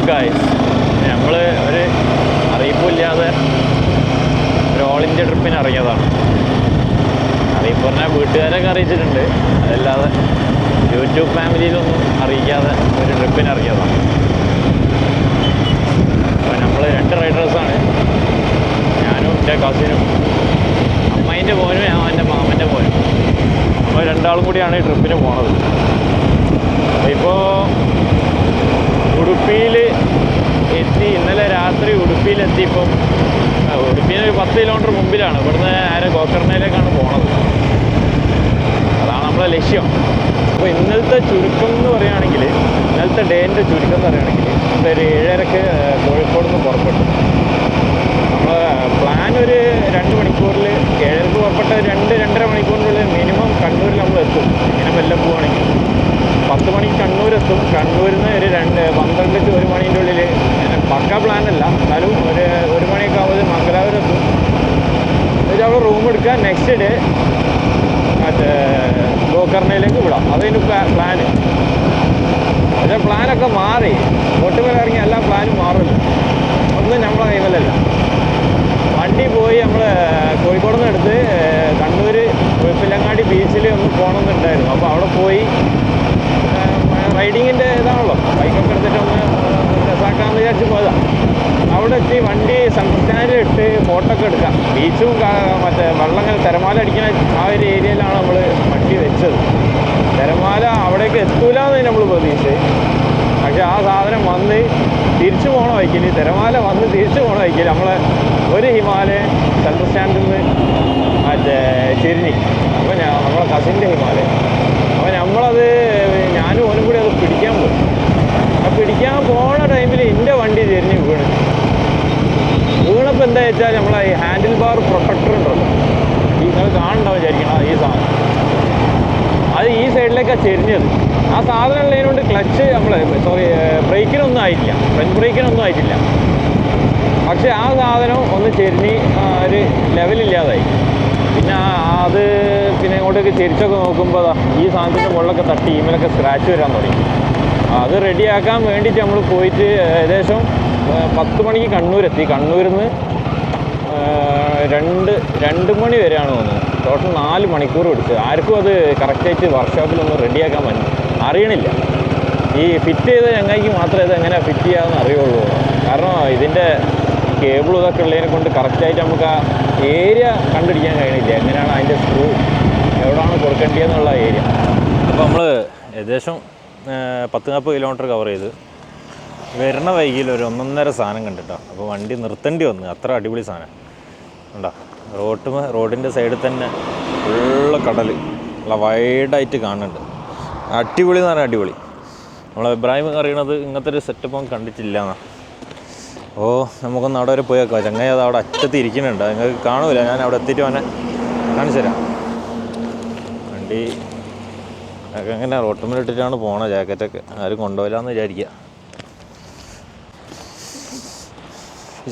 Guys നമ്മൾ ഒരു അറിയിപ്പില്ലാതെ ഒരു ഓൾ ഇന്ത്യ ട്രിപ്പിന് ഇറങ്ങിയതാണ്. അറിയിപ്പ് പറഞ്ഞാൽ വീട്ടുകാരൊക്കെ അറിയിച്ചിട്ടുണ്ട്. അതല്ലാതെ യൂട്യൂബ് ഫാമിലിയിലൊന്നും അറിയിക്കാതെ ഒരു ട്രിപ്പിന് ഇറങ്ങിയതാണ്. അപ്പോൾ നമ്മൾ രണ്ട് റൈഡേഴ്സാണ് ഞാനും എന്റെ കസിനും അമ്മേന്റെ മോനും ഞാൻ എന്റെ മാമന്റെ മോനും. നമ്മൾ രണ്ടാളും കൂടിയാണ് ഈ ട്രിപ്പിന് പോണത്. ഇപ്പോൾ ഉടുപ്പിയിൽ എത്തി. ഇന്നലെ രാത്രി ഉടുപ്പിയിലെത്തി ഇപ്പം ആ, ഉടുപ്പിയിൽ ഒരു പത്ത് കിലോമീറ്റർ മുമ്പിലാണ്. ഇവിടുന്ന് നേരെ ഗോകർണയിലേക്കാണ് പോണത്. അതാണ് നമ്മളെ ലക്ഷ്യം. അപ്പോൾ ഇന്നലത്തെ ചുരുക്കം എന്ന് പറയുകയാണെങ്കിൽ ഇന്നലത്തെ ഡേന്റെ ചുരുക്കം എന്ന് പറയുകയാണെങ്കിൽ ഒരു ഏഴരക്ക് കോഴിക്കോട് നിന്ന് പുറപ്പെട്ടു. ഒരു രണ്ട് മണിക്കൂറിൽ ഏഴരക്ക് പുറപ്പെട്ട രണ്ട് രണ്ടര മണിക്കൂറിനുള്ളിൽ മിനിമം കണ്ണൂരിൽ നമ്മൾ എത്തും. ഇങ്ങനെ വല്ല പോവുകയാണെങ്കിൽ പത്ത് മണിക്ക് കണ്ണൂർ എത്തും കണ്ണൂരിൽ നിന്ന് ഒരു രണ്ട് പന്ത്രണ്ട് ടു ഒരു മണീന്റെ ഉള്ളിൽ പക്ക പ്ലാൻ അല്ല. എന്നാലും ഒരു ഒരു മണിയൊക്കെ ആവുമ്പോൾ മംഗലാപുരം എത്തും. എന്നിട്ട് അവിടെ റൂം എടുക്കുക നെക്സ്റ്റ് ഡേ മറ്റേ ഗോകർണയിലേക്ക് വിടാം. അതൊരു പ്ലാന് പക്ഷേ പ്ലാനൊക്കെ മാറി. ഒട്ടുമേലെ ഇറങ്ങി എല്ലാ പ്ലാനും മാറില്ല ഒന്നും നമ്മളെ കൈമലല്ല വണ്ടി പോയി നമ്മൾ കോഴിക്കോട് നിന്ന് എടുത്ത് കണ്ണൂർ വെപ്പിലങ്ങാടി ബീച്ചിൽ ഒന്ന് പോകണമെന്നുണ്ടായിരുന്നു അപ്പോൾ അവിടെ പോയി റൈഡിങ്ങിന്റെ ഇതാണല്ലോ. ബൈക്കൊക്കെ എടുത്തിട്ട് ഒന്ന് രസാക്കാമെന്ന് വിചാരിച്ച് പോയതാണ് അവിടെ എത്തി വണ്ടി സംസ്ഥാനം ഇട്ട് ഫോട്ടോ ഒക്കെ എടുക്കാം. ബീച്ചും മറ്റേ വെള്ളങ്ങൾ തിരമാല അടിക്കുന്ന ആ ഒരു ഏരിയയിലാണ് നമ്മൾ വണ്ടി വെച്ചത്. തിരമാല അവിടേക്ക് എത്തൂലെന്ന് നമ്മൾ പ്രതീക്ഷിച്ചത്. പക്ഷെ ആ സാധനം വന്ന് തിരിച്ചു പോണ വയ്ക്കൽ തിരമാല വന്ന് തിരിച്ചു പോണ വയ്ക്കൽ നമ്മൾ ഒരു ഹിമാലയൻ സെൻട്രൽ സ്റ്റാൻഡിൽ നിന്ന് മറ്റേ ചിരിഞ്ഞി അപ്പോൾ ഞാൻ നമ്മളെ കസിന്റെ ഹിമാലയൻ അപ്പോൾ നമ്മളത് ഞാനും ഓനും കൂടി അത് പിടിക്കാൻ പോയി. ആ പിടിക്കാൻ പോണ ടൈമിൽ എന്റെ വണ്ടി ചെരിഞ്ഞ് വീണ്. വീണപ്പോൾ എന്താ വെച്ചാൽ നമ്മളെ ഈ ഹാൻഡിൽ ബാർ പ്രൊട്ടക്ടർ ഉണ്ടല്ലോ. ഈ നിങ്ങൾ കാണണ്ടാവും വിചാരിക്കണം ഈ സാധനം. അത് ഈ സൈഡിലേക്കാണ് ചെരിഞ്ഞത്. ആ സാധനം ഉള്ളതിനോണ്ട് ക്ലച്ച് നമ്മൾ സോറി ബ്രേക്കിനൊന്നും ആയിട്ടില്ല. ഫ്രണ്ട് ബ്രേക്കിനൊന്നും ആയിട്ടില്ല. പക്ഷെ ആ സാധനം ഒന്ന് ചെരിഞ്ഞ് ഒരു ലെവലില്ലാതായി പിന്നെ അത് പിന്നെ ഇങ്ങോട്ടേക്ക് ചെരിച്ചൊക്കെ നോക്കുമ്പോൾ ഈ സാധനത്തിന്റെ മുകളിലൊക്കെ തട്ടി ഈമലൊക്കെ സ്ക്രാച്ച് വരാൻ തുടങ്ങി. അത് റെഡിയാക്കാൻ വേണ്ടിയിട്ട് നമ്മൾ പോയിട്ട് ഏകദേശം പത്ത് മണിക്ക് കണ്ണൂരെത്തി. കണ്ണൂരിൽ നിന്ന് രണ്ട് രണ്ട് മണി വരെയാണ് തോന്നുന്നത് ടോട്ടൽ നാല് മണിക്കൂർ പിടിച്ചത്. ആർക്കും അത് കറക്റ്റായിട്ട് വർക്ക്ഷോപ്പിലൊന്നും റെഡിയാക്കാൻ പറ്റും അറിയണില്ല. ഈ ഫിറ്റ് ചെയ്ത ചങ്ങായിക്ക് മാത്രമേ ഇത് എങ്ങനെ ഫിറ്റ് ചെയ്യാമെന്ന് അറിയുള്ളൂ. കാരണം ഇതിന്റെ കേബിൾ ഇതൊക്കെ ഉള്ളതിനെ കൊണ്ട് കറക്റ്റായിട്ട് നമുക്ക് ആ ഏരിയ കണ്ടുപിടിക്കാൻ കഴിയണില്ല. എങ്ങനെയാണ് അതിന്റെ സ്ക്രൂ എവിടെയാണ് കൊടുക്കേണ്ടതെന്നുള്ള ഏരിയ അപ്പോൾ നമ്മൾ ഏകദേശം പത്ത് നാൽപ്പത് കിലോമീറ്റർ കവർ ചെയ്ത് വരുന്ന വൈകിയിൽ ഒരു ഒന്നൊന്നര സാധനം കണ്ടിട്ടോ. അപ്പോൾ വണ്ടി നിർത്തേണ്ടി വന്നു. അത്ര അടിപൊളി സാധനം. ഉണ്ടോ റോട്ട് റോഡിന്റെ സൈഡിൽ തന്നെ ഫുള്ള് കടൽ. നല്ല വൈഡായിട്ട് കാണുന്നുണ്ട്. അടിപൊളി എന്ന് പറഞ്ഞാൽ അടിപൊളി. നമ്മളെ അഭിപ്രായം അറിയണത് ഇങ്ങനത്തെ ഒരു സെറ്റപ്പ് കണ്ടിട്ടില്ല എന്നാ. ഓ നമുക്കൊന്ന് അവിടെ വരെ പോയി വെക്കാം ചങ്ങായി അത് അവിടെ അറ്റത്ത് ഇരിക്കുന്നുണ്ട്. നിങ്ങൾക്ക് കാണൂല. ഞാൻ അവിടെ എത്തിയിട്ട് അവനെ കാണിച്ചു തരാം. വണ്ടി. ഒക്കെ എങ്ങനെ റോട്ടുമ്പിലിട്ടിട്ടാണ് പോണ ജാക്കറ്റൊക്കെ ആരും കൊണ്ടുപോയില്ലാന്ന് വിചാരിക്കുക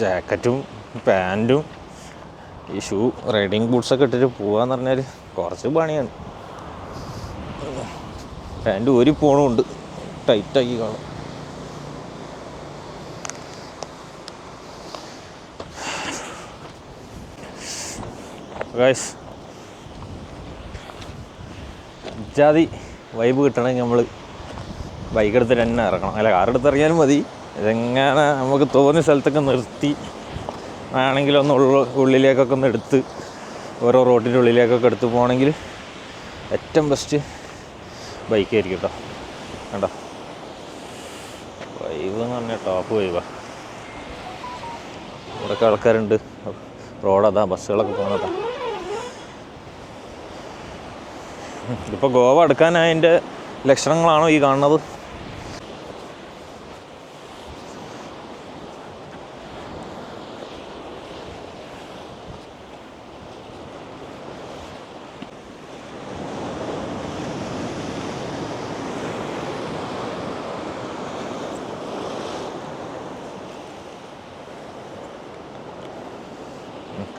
ജാക്കറ്റും പാന്റും ഈ ഷൂ റൈഡിങ് ബൂട്ട്സൊക്കെ ഇട്ടിട്ട് പോവാന്ന് പറഞ്ഞാൽ കുറച്ച് പണിയാണ്. പാന്റ് ഒരു പോണുണ്ട്. ടൈറ്റാക്കി കാണും. ജാതി വൈബ് കിട്ടണമെങ്കിൽ നമ്മൾ ബൈക്ക് എടുത്തിട്ട് തന്നെ ഇറങ്ങണം. അല്ല കാർ എടുത്ത് ഇറങ്ങിയാലും മതി. ഇതെങ്ങനെ നമുക്ക് തോന്നിയ സ്ഥലത്തൊക്കെ നിർത്തി ആണെങ്കിൽ ഒന്ന് ഉള്ളിലേക്കൊക്കെ ഒന്ന് എടുത്ത് ഓരോ റോഡിന്റെ ഉള്ളിലേക്കൊക്കെ എടുത്ത് പോകണമെങ്കിൽ ഏറ്റവും ബെസ്റ്റ് ബൈക്കായിരിക്കും കേട്ടോ. കണ്ടോ? വൈബ് എന്ന് പറഞ്ഞാൽ ടോപ്പ് വൈവാണ് ഇവിടെയൊക്കെ ആൾക്കാരുണ്ട്. റോഡതാ ബസ്സുകളൊക്കെ പോകുന്നതാ. ഇപ്പോൾ ഗോവ അടുക്കാനായതിന്റെ ലക്ഷണങ്ങളാണോ ഈ കാണുന്നത്?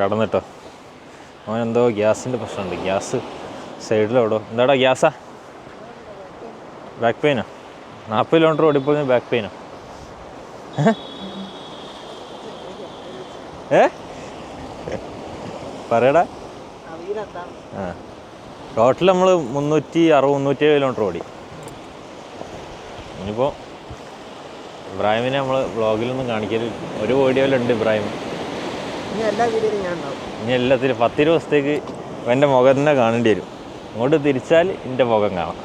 കടന്നിട്ടോ. അവൻ എന്തോ ഗ്യാസിന്റെ പ്രശ്നമുണ്ട്. ഗ്യാസ് സൈഡിലോടോ എന്താടാ ഗ്യാസാ? ബാക്ക് പെയിനോ നാൽപ്പത് കിലോമീറ്റർ ഓടിപ്പോയി ബാക്ക് പെയിനോ ഏ? പറയടാ. ടോട്ടൽ നമ്മൾ മുന്നൂറ്റി അറുപത് മുന്നൂറ്റി കിലോമീറ്റർ ഓടി. ഇനിയിപ്പോൾ ഇബ്രാഹിമിനെ നമ്മൾ വ്ളോഗിലൊന്നും കാണിക്കരുത് ഒരു വീഡിയോയിലുണ്ട് ഇബ്രാഹിം. ഇനി എല്ലാത്തിലും പത്ത് ദിവസത്തേക്ക് എന്റെ മുഖം തന്നെ കാണേണ്ടി വരും. അങ്ങോട്ട് തിരിച്ചാൽ എന്റെ മുഖം കാണാം.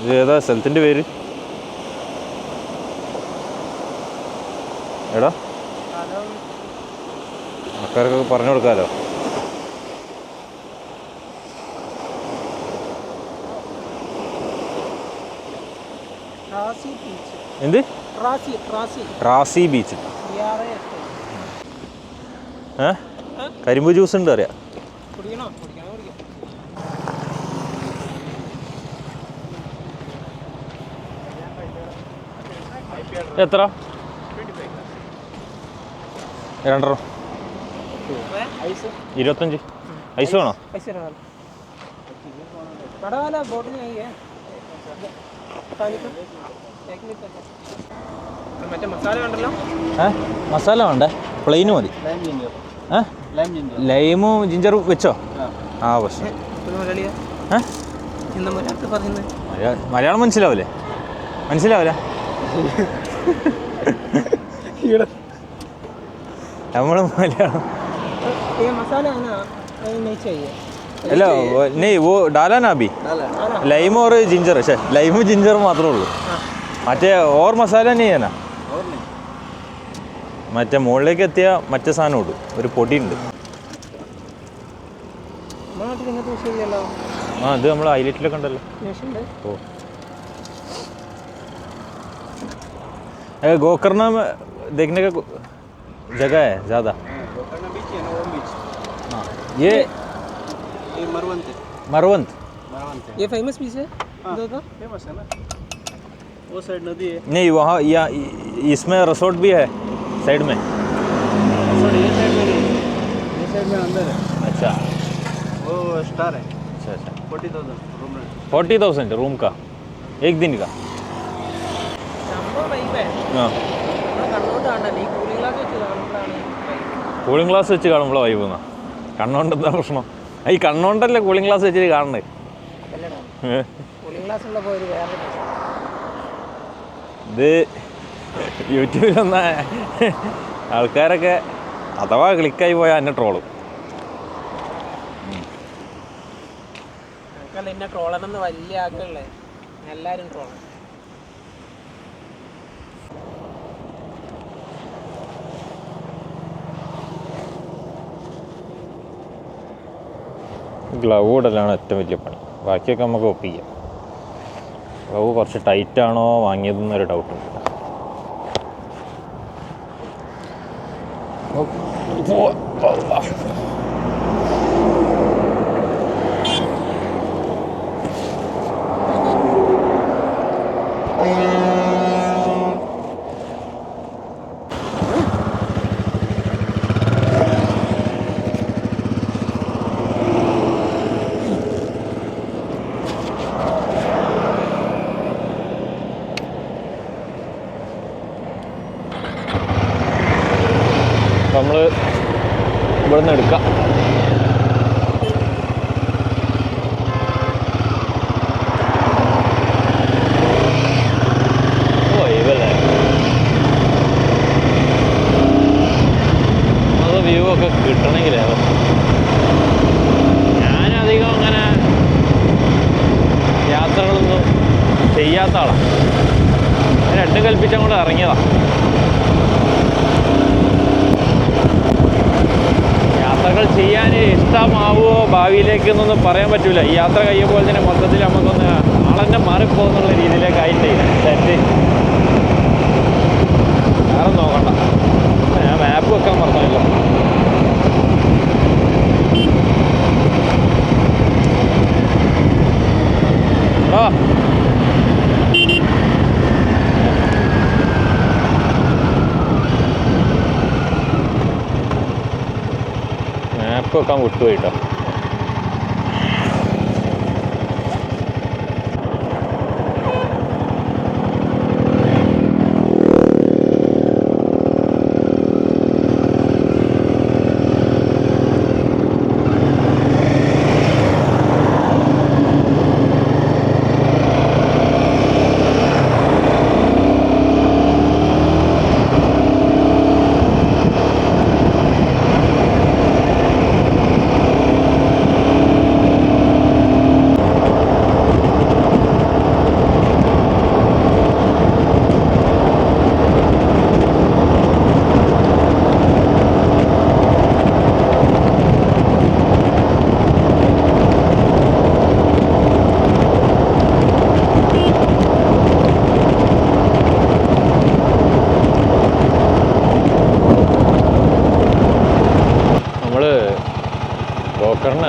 ഇത് ഏതാ സ്ഥലത്തിന്റെ പേര്? എടാ. ആൾക്കാർക്കൊക്കെ പറഞ്ഞു കൊടുക്കാമല്ലോ റാസി ബീച്ച് എന്ത്? റാസി ബീച്ച്. ഏ? കരിമ്പ് ജ്യൂസ് ഉണ്ട് അറിയാം. എത്ര? രണ്ടര. ഇരുപത്തഞ്ച്. ഐസ് വേണോ? ഐസ് മസാല വേണ്ടേ? പ്ലെയിന് മതി. ലൈമും ജിഞ്ചറും വെച്ചോ? ആ. പക്ഷെ മലയാളം മനസ്സിലാവില്ലേ മനസ്സിലാവില്ല നമ്മൾ മലയാളം. അല്ല നെയ് ഓ ഡാലാനാബി ലൈം ജിഞ്ചർ പക്ഷേ ലൈമും ജിഞ്ചറും മാത്രമേ ഉള്ളൂ. മറ്റേ ഓർ മസാല നീ ആണ് മറ്റേ മുകളിലേക്ക് എത്തിയ മറ്റേ സാധനം ഉണ്ട് ഒരു പൊടിയുണ്ട് നമ്മുടെ നാട്ടിൽ ഇങ്ങനത്തെ വിഷയമില്ലല്ലോ ആ ഇത് നമ്മൾ ഹൈലൈറ്റിലൊക്കെ ഉണ്ടല്ലോ വിഷയമുണ്ട് ओ अरे गोकर्ण में देखने का को- जगह है ज़्यादा बीच है ना वो बीच हाँ ये ये मरवंत है मरवंत मरवंत है ये फेमस बीच है उधर का फेमस है ना वो साइड नदी है नहीं वहाँ या इ- इसमें रिसोर्ट भी है साइड में सॉरी ये साइड में नहीं ये साइड में अंदर है अच्छा वो स्टार है अच्छा अच्छा forty thousand room rent forty thousand room का एक दिन का സംഭവം വൈബേ हाँ കണ്ണോട്ട് കാണണ്ട ഈ കൂളിംഗ് ഗ്ലാസ് വെച്ച് കാണുമ്പോഴാണ് കൂളിംഗ് ഗ്ലാസ് വെച്ച് കാണുമ്പോൾ വൈബ് എന്നാ കണ്ണുകൊണ്ട് എന്താ പ്രശ്നം ഈ കണ്ണുകൊണ്ടല്ലേ കൂളിംഗ് ഗ്ലാസ് വെച്ചിട്ട് കാണണേ ഏ? കൂളിംഗ് ഗ്ലാസ് ഉള്ളപ്പോൾ ഒരു വേറെ ഇത് യൂട്യൂബിൽ വന്ന ആൾക്കാരൊക്കെ അഥവാ ക്ലിക്കായി പോയാൽ എന്നെ ട്രോളും ഞങ്ങൾക്കല്ല എന്നെ ട്രോളണമെന്ന് വലിയ എല്ലാവരും ട്രോളണം ഗ്ലൗ ഇടലാണ് ഏറ്റവും വലിയ പണി. ബാക്കിയൊക്കെ നമുക്ക് ഒപ്പിക്കാം. ഗ്ലൗ കുറച്ച് ടൈറ്റാണോ വാങ്ങിയതെന്നൊരു ഡൗട്ടുണ്ട് നമ്മൾ ഇവിടെ നിന്ന് എടുക്കാം ഓ ഇവല്ലേ അത് വ്യൂ ഒക്കെ കിട്ടണമെങ്കിലേ ഞാനധികം അങ്ങനെ യാത്രകളൊന്നും ചെയ്യാത്ത ആളാണ് രണ്ടും കൽപ്പിച്ചങ്ങോട്ട് ഇറങ്ങിയതാണ് യാത്രകൾ ചെയ്യാൻ ഇഷ്ടമാവുമോ ഭാവിയിലേക്ക് എന്നൊന്നും പറയാൻ പറ്റില്ല ഈ യാത്ര കഴിയുമ്പോൾ തന്നെ മൊത്തത്തിൽ നമുക്കൊന്ന് ആളെന്നെ മാറിപ്പോകുന്നുള്ള രീതിയിലേക്കായിട്ടേ. സെറ്റ് വേറെ നോക്കണ്ട. ഞാൻ മാപ്പ് വെക്കാൻ പറഞ്ഞല്ലോ ആ മാപ്പ് വെക്കാൻ വിട്ടുപോയിട്ടോ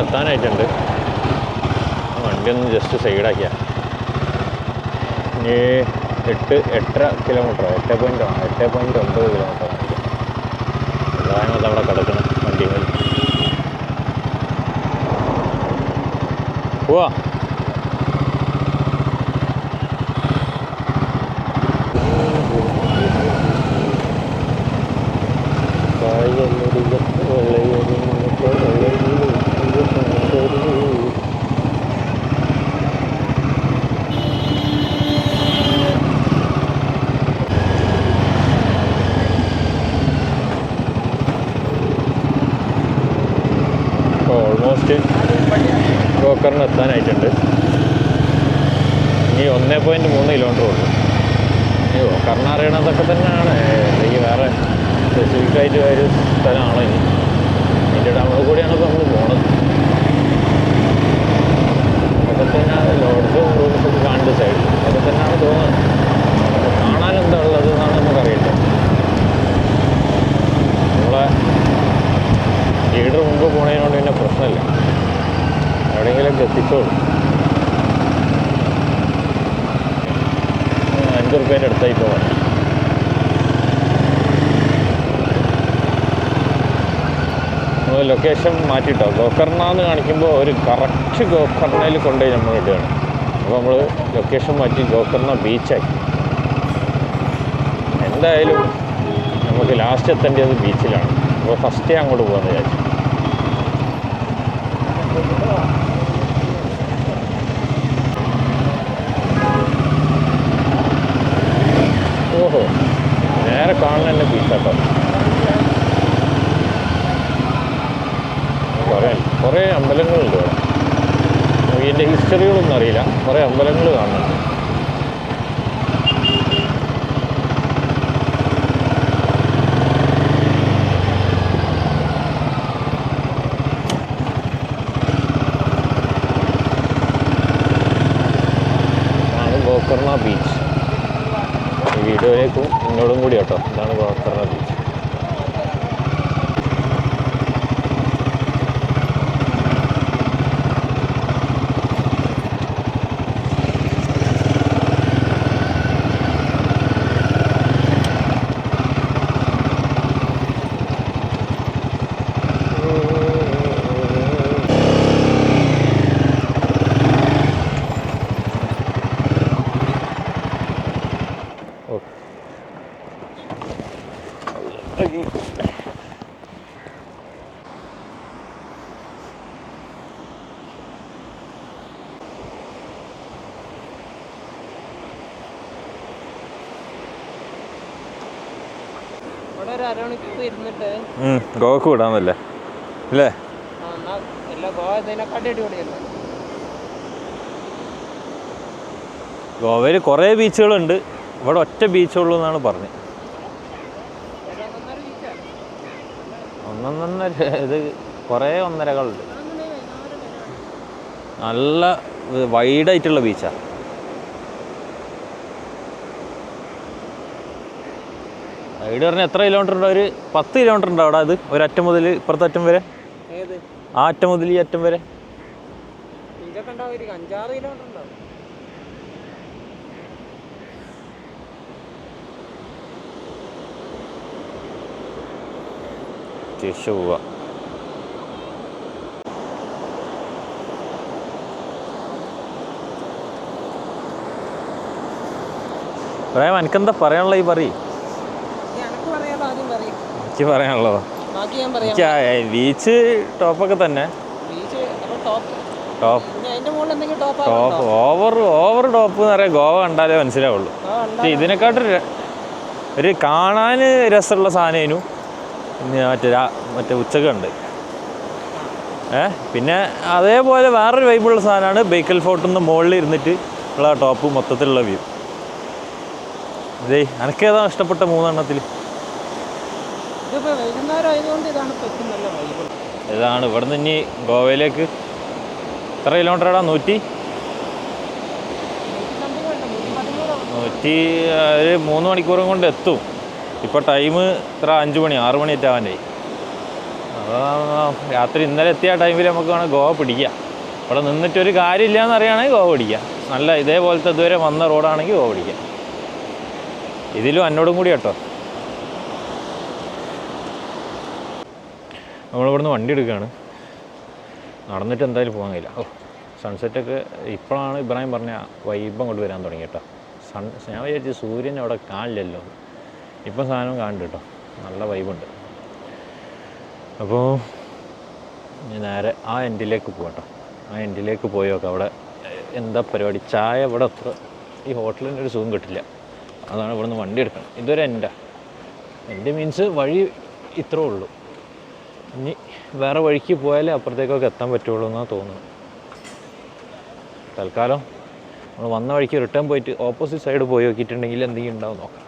എത്താനായിട്ടുണ്ട് വണ്ടി ഒന്ന് ജസ്റ്റ് സൈഡാക്കിയ. ഇനി എട്ട് എട്ടര കിലോമീറ്റർ എട്ട് പോയിന്റ് എട്ട് പോയിന്റ് ഒമ്പത് കിലോമീറ്റർ അതാണ് അവിടെ കിടക്കണം വണ്ടി പോവാ. ഇപ്പോൾ ബ്രോക്കറിന് എത്താനായിട്ടുണ്ട് ഇനി ഒന്നേ പോയിന്റ് മൂന്ന് കിലോമീറ്റർ ഉള്ളൂ. അയ്യോ കർണാറിയണതൊക്കെ തന്നെയാണ്. അല്ലെങ്കിൽ വേറെ സ്പെസിഫിക് ആയിട്ട് ഒരു സ്ഥലമാണോ ഇനി ഇതിന്റെ ടൗണിൽ കൂടിയാണ് ഇപ്പോൾ നമ്മൾ പോണത് അതൊക്കെ തന്നെയാണ് ലോഡ്സും റൂംസൊക്കെ കാണുന്ന സൈഡിൽ അതൊക്കെ തന്നെയാണ് തോന്നുന്നത് അപ്പോൾ കാണാൻ എന്താ ഉള്ളത് എന്നാണ് നമുക്കറിയില്ല നമ്മളെ ലീഡർ മുമ്പ് പോണതിനോട് പിന്നെ പ്രശ്നമില്ല എവിടെയെങ്കിലുമൊക്കെ എത്തിച്ചോളൂ അഞ്ച് റുപ്യേന്റെ അടുത്തായി പോകാം നമ്മൾ ലൊക്കേഷൻ മാറ്റിയിട്ടോ? ഗോക്കർണ എന്ന് കാണിക്കുമ്പോൾ ഒരു കറക്റ്റ് ഗോക്കർണയിൽ കൊണ്ടുപോയി നമ്മൾ ഇടുകയാണ്. അപ്പോൾ നമ്മൾ ലൊക്കേഷൻ മാറ്റി ഗോക്കർണ ബീച്ചാക്കി എന്തായാലും നമുക്ക് ലാസ്റ്റ് എത്തേണ്ടത് ബീച്ചിലാണ് അപ്പോൾ ഫസ്റ്റേ അങ്ങോട്ട് പോകാമെന്ന് വിചാരിച്ചു. ഓഹോ നേരെ കാണുന്ന തന്നെ ബീച്ചാട്ടോ കുറേ അമ്പലങ്ങളുണ്ട്. ഇവിടെ ഇതിന്റെ ഹിസ്റ്ററികളൊന്നും അറിയില്ല. കുറേ അമ്പലങ്ങൾ കാണുന്നുണ്ട് ഗോകർണ ബീച്ച്. വീഡിയോയിലേക്കും എന്നോടും കൂടി കേട്ടോ. ഇതാണ് ഗോകർണ ബീച്ച്. ഗോവക്ക് വിടാന്നല്ലേ? അല്ലേ? ഗോവയിൽ കുറേ ബീച്ചുകളുണ്ട്. ഇവിടെ ഒറ്റ ബീച്ചുള്ളൂ എന്നാണ് പറഞ്ഞത് ഒന്നൊന്നര ഇത് കുറേ ഒന്നരകളുണ്ട്. നല്ല വൈഡായിട്ടുള്ള ബീച്ചാണ് വൈഡ് പറഞ്ഞാൽ എത്ര കിലോമീറ്റർ ഉണ്ട്? ഒരു പത്ത് കിലോമീറ്റർ ഉണ്ട് അവിടെ? അത് ഒരറ്റം മുതൽ ഇപ്പുറത്തെ അറ്റം വരെ? ആ അറ്റം മുതൽ ഈ അറ്റം വരെ? തിരിച്ചു പറയാം എനിക്കെന്താ പറയാനുള്ള ഈ പറയും ഈ എനക്ക് പറയാലോ ആദ്യം പറയും എനിക്ക് പറയാനുള്ളത്? ബീച്ച് ടോപ്പൊക്കെ തന്നെ. Top top over over top എന്ന് പറയാം ഗോവ കണ്ടാലേ മനസ്സിലാവുള്ളൂ. ഇതിനെക്കാട്ടും ഒരു കാണാൻ രസമുള്ള സാധനം മറ്റേ മറ്റേ ഉച്ചയ്ക്ക് ഉണ്ട് ഏ പിന്നെ അതേപോലെ വേറൊരു വൈബുള്ള സാധനമാണ് ബേക്കൽ ഫോർട്ടിൽ നിന്ന് മുകളിൽ ഇരുന്നിട്ട് ഉള്ള ടോപ്പ് മൊത്തത്തിലുള്ള വ്യൂ ഇതേ എനിക്കേതാണ് ഇഷ്ടപ്പെട്ട മൂന്നെണ്ണത്തിൽ ഇതിപ്പോ വൈകുന്നേരം ഇതാണ് പറ്റും നല്ല വൈബ്. ഇതാണ് ഇവിടെ നിന്ന് ഇനി ഗോവയിലേക്ക് എത്ര കിലോമീറ്റർ ആടാ നൂറ്റി? നൂറ്റി ഒരു മൂന്ന് മണിക്കൂറും കൊണ്ട് എത്തും. ഇപ്പോൾ ടൈം ഇത്ര അഞ്ച് മണി ആറ് മണി എത്താവാനായി അതാ രാത്രി ഇന്നലെ എത്തിയ ടൈമിൽ നമുക്ക് വേണം ഗോവ പിടിക്കാം. ഇവിടെ നിന്നിട്ടൊരു കാര്യമില്ല എന്നറിയാണെങ്കിൽ ഗോവ പിടിക്കാം. നല്ല ഇതേപോലത്തെ ഇതുവരെ വന്ന റോഡാണെങ്കിൽ ഗോവ പിടിക്കാം. ഇതിലും എന്നോടും കൂടി കേട്ടോ. നമ്മളിവിടുന്ന് വണ്ടി എടുക്കുകയാണ്. നടന്നിട്ട് എന്തായാലും പോകാൻ കഴിയില്ല. ഓ സൺസെറ്റൊക്കെ ഇപ്പോഴാണ് ഇബ്രാഹിം പറഞ്ഞ വൈബം കൊണ്ട് വരാൻ തുടങ്ങി കേട്ടോ. സൺ ഞാൻ വിചാരിച്ചു സൂര്യൻ അവിടെ കാണില്ലല്ലോ. ഇപ്പം സാധനം കാണുന്നുണ്ട് കേട്ടോ. നല്ല വൈബുണ്ട് അപ്പോൾ നേരെ ആ എൻഡിലേക്ക് പോകട്ടോ ആ എൻഡിലേക്ക് പോയി നോക്കാം അവിടെ എന്താ പരിപാടി? ചായ ഇവിടെ അത്ര ഈ ഹോട്ടലിന്റെ ഒരു സുഖം കിട്ടില്ല. അതാണ് ഇവിടുന്ന് വണ്ടി എടുക്കണം ഇതൊരു എന്റെ എന്റെ മീൻസ് വഴി ഇത്രേ ഉള്ളൂ. ഇനി വേറെ വഴിക്ക് പോയാലേ അപ്പുറത്തേക്കൊക്കെ എത്താൻ പറ്റുള്ളൂ എന്നാണ് തോന്നുന്നത് തൽക്കാലം നമ്മൾ വന്ന വഴിക്ക് റിട്ടേൺ പോയിട്ട് ഓപ്പോസിറ്റ് സൈഡ് പോയി നോക്കിയിട്ടുണ്ടെങ്കിൽ എന്തെങ്കിലും ഉണ്ടാവും നോക്കാം.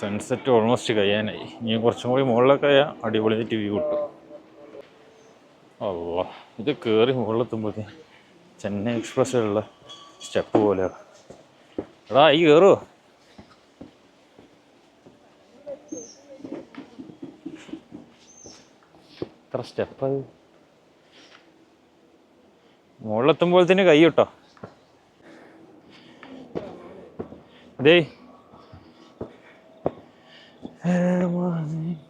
സൺസെറ്റ് ഓൾമോസ്റ്റ് കഴിയാനായി. ഇനി കുറച്ചും കൂടി മുകളിലൊക്കെ ആയാൽ അടിപൊളിയായിട്ട് വ്യൂ കിട്ടും. അല്ല ഇത് കയറി മുകളിലെത്തുമ്പോഴത്തേക്ക് ചെന്നൈ എക്സ്പ്രസ്സിലുള്ള സ്റ്റെപ്പ് പോലെയാണ് എടാ ഈ കയറുമോ എത്ര സ്റ്റെപ്പ്. അത് മുകളിലെത്തുമ്പോഴത്തേന് കൈ കിട്ടോ. അതേ Everyone.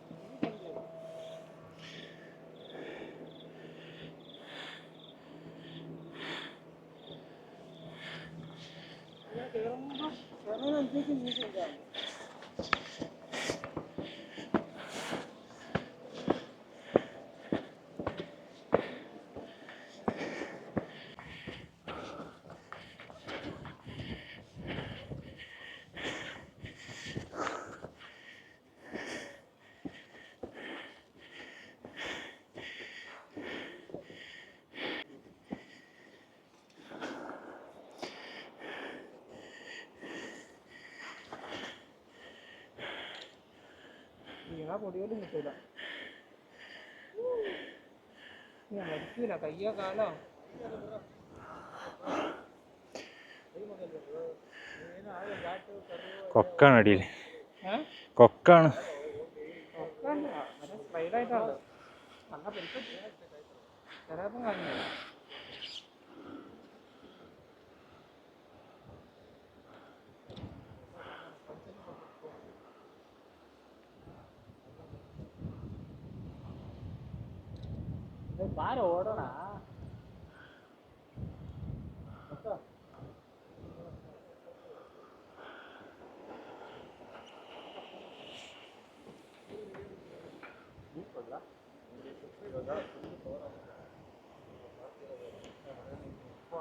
വീണാ പൊടിയോലും കിട്ടൂല. മരിക്കൂല. കയ്യോ കാലോ? കൊക്കാണ് അടിയിൽ കൊക്കാണ്. കൊക്കാണ്. സ്ലൈഡായിട്ടാണ് നല്ല പെരുപ്പ് ചിലപ്പം കഴിഞ്ഞു ഓടണ?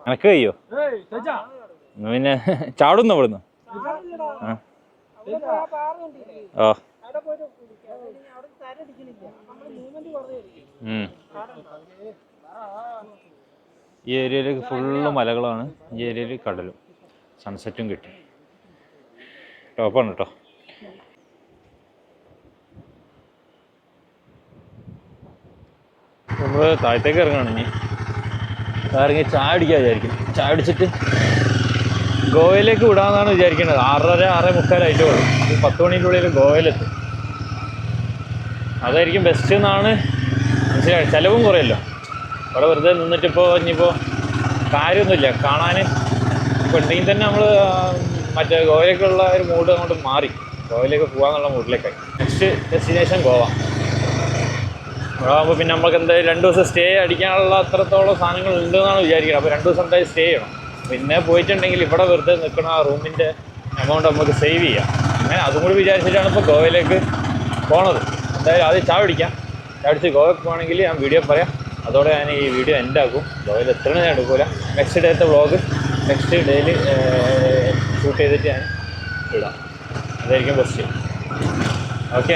എനക്ക് കഴിയോ പിന്നെ ചാടുന്നു ഇവിടുന്ന്? ആ. ഓ അവിടെ പോയിട്ട് കുടിക്കാം. അല്ലെങ്കിൽ അവിടെ തരടിക്കണില്ല നമ്മൾ മൂവ്മെന്റ് കുറഞ്ഞിരിക്കും ഉം. ഈ ഏരിയയിലേക്ക് ഫുള്ള് മലകളാണ്. ഈ ഏരിയയിൽ കടലും സൺസെറ്റും കിട്ടി. ടോപ്പാണ് കേട്ടോ നമ്മൾ താഴത്തേക്ക് ഇറങ്ങണം ഇനി. ഇറങ്ങി ചായ അടിക്കാൻ വിചാരിക്കും. ചായ അടിച്ചിട്ട് ഗോവയിലേക്ക് വിടാമെന്നാണ് വിചാരിക്കുന്നത് ആറര ആറേ മുക്കാലായിട്ട് ഉള്ളൂ. ഒരു പത്ത് മണിന്റെ ഉള്ളിൽ ഗോവയിലെത്തും. അതായിരിക്കും ബെസ്റ്റ് എന്നാണ് മനസ്സിലായി ചിലവും കുറയല്ലോ. അവിടെ വെറുതെ നിന്നിട്ടിപ്പോൾ ഇനിയിപ്പോൾ കാര്യമൊന്നുമില്ല. കാണാൻ ഇപ്പോൾ ഉണ്ടെങ്കിൽ തന്നെ നമ്മൾ മറ്റേ ഗോവയിലേക്കുള്ള ഒരു മൂഡ് അങ്ങോട്ട് മാറി. ഗോവയിലേക്ക് പോകാമെന്നുള്ള മൂഡിലേക്കായി നെക്സ്റ്റ് ഡെസ്റ്റിനേഷൻ ഗോവ. അവിടെ ആകുമ്പോൾ പിന്നെ നമുക്ക് എന്തായാലും രണ്ട് ദിവസം സ്റ്റേ അടിക്കാനുള്ള അത്രത്തോളം സാധനങ്ങൾ ഉണ്ടെന്നാണ് വിചാരിക്കുന്നത് അപ്പോൾ രണ്ട് ദിവസം എന്തായാലും സ്റ്റേ ചെയ്യണം. പിന്നെ പോയിട്ടുണ്ടെങ്കിൽ ഇവിടെ വെറുതെ നിൽക്കണ ആ റൂമിന്റെ എമൗണ്ട് നമുക്ക് സേവ് ചെയ്യാം. അങ്ങനെ അതും കൂടി വിചാരിച്ചിട്ടാണ് ഇപ്പോൾ ഗോവയിലേക്ക് പോണത്. എന്തായാലും ആദ്യം ചായ അടിച്ച് ഗോവയ്ക്ക് പോകണമെങ്കിൽ ഞാൻ വീഡിയോ പറയാം. അതോടെ ഞാൻ ഈ വീഡിയോ എന്റെ ആക്കും. ബ്ലോഗിൽ എത്ര ഞാൻ എടുക്കൂല. നെക്സ്റ്റ് ഡേത്തെ വ്ളോഗ് നെക്സ്റ്റ് ഡേയിൽ ഷൂട്ട് ചെയ്തിട്ട് ഞാൻ ഇടാം. അതായിരിക്കും ബെസ്റ്റ് ഓക്കെ